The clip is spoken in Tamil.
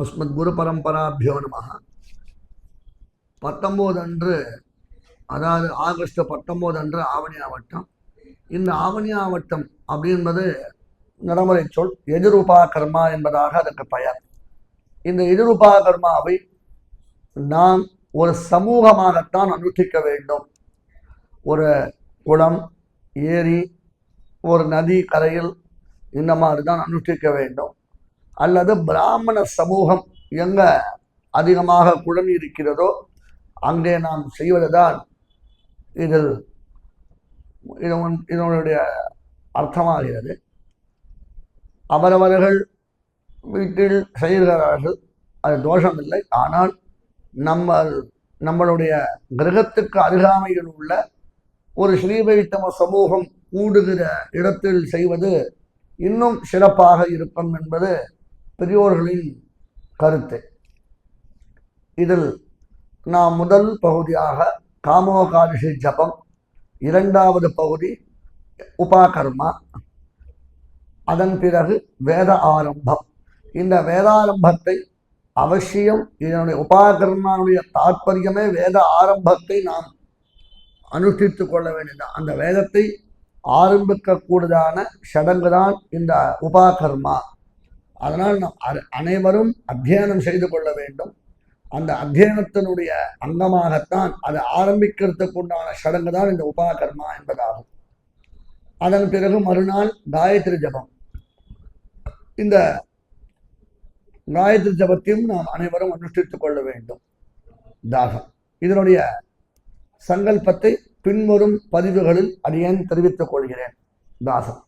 அஸ்மத் குரு பரம்பராபியோ நம பத்தொம்போது அன்று அதாவது ஆகஸ்ட் பத்தொம்போது அன்று ஆவணி ஆவட்டம் இந்த ஆவணி ஆவட்டம் அப்படின்பது நடைமுறை சொல் எதிரூபா கர்மா என்பதாக அதற்கு பெயர். இந்த எதிரூபா கர்மாவை நாம் ஒரு சமூகமாகத்தான் அனுஷ்டிக்க வேண்டும். ஒரு குளம் ஏரி ஒரு நதி கரையில் இந்த மாதிரி தான் அனுஷ்டிக்க வேண்டும். அல்லது பிராமண சமூகம் எங்க அதிகமாக குழம்பி இருக்கிறதோ அங்கே நாம் செய்வதுதான் இதில் இதனுடைய அர்த்தமாகிறது. அவரவர்கள் வீட்டில் செய்கிறார்கள் அது தோஷமில்லை. ஆனால் நம்ம நம்மளுடைய கிரகத்துக்கு அருகாமையில் உள்ள ஒரு ஸ்ரீவைத்தம சமூகம் கூடுகிற இடத்தில் செய்வது இன்னும் சிறப்பாக இருக்கும் என்பது பெரியோர்களின் கருத்து. இதில் நாம் முதல் பகுதியாக காமோகாதிஷி ஜபம் இரண்டாவது பகுதி உபாகர்மா அதன் பிறகு வேத ஆரம்பம். இந்த வேதாரம்பத்தை அவசியம் இதனுடைய உபாகர்மாவுடைய தாற்பயமே வேத ஆரம்பத்தை நாம் அனுஷ்டித்து கொள்ள வேண்டியது. அந்த வேதத்தை ஆரம்பிக்கக்கூடியதான சடங்கு தான் இந்த உபாகர்மா. அதனால் நாம் அ- அனைவரும் அத்தியனம் செய்து கொள்ள வேண்டும். அந்த அத்தியனத்தினுடைய அங்கமாகத்தான் அதை ஆரம்பிக்கிறதுக்கு உண்டான சடங்கு தான் இந்த உபாகர்மா என்பதாகும். அதன் பிறகு மறுநாள் காயத்ரி ஜபம். இந்த காயத்ரி ஜபத்தையும் நாம் அனைவரும் அனுஷ்டித்துக் கொள்ள வேண்டும். தாகம் இதனுடைய சங்கல்பத்தை பின்வரும் பதிவுகளில் அடியேன் தெரிவித்துக் கொள்கிறேன். தாசம்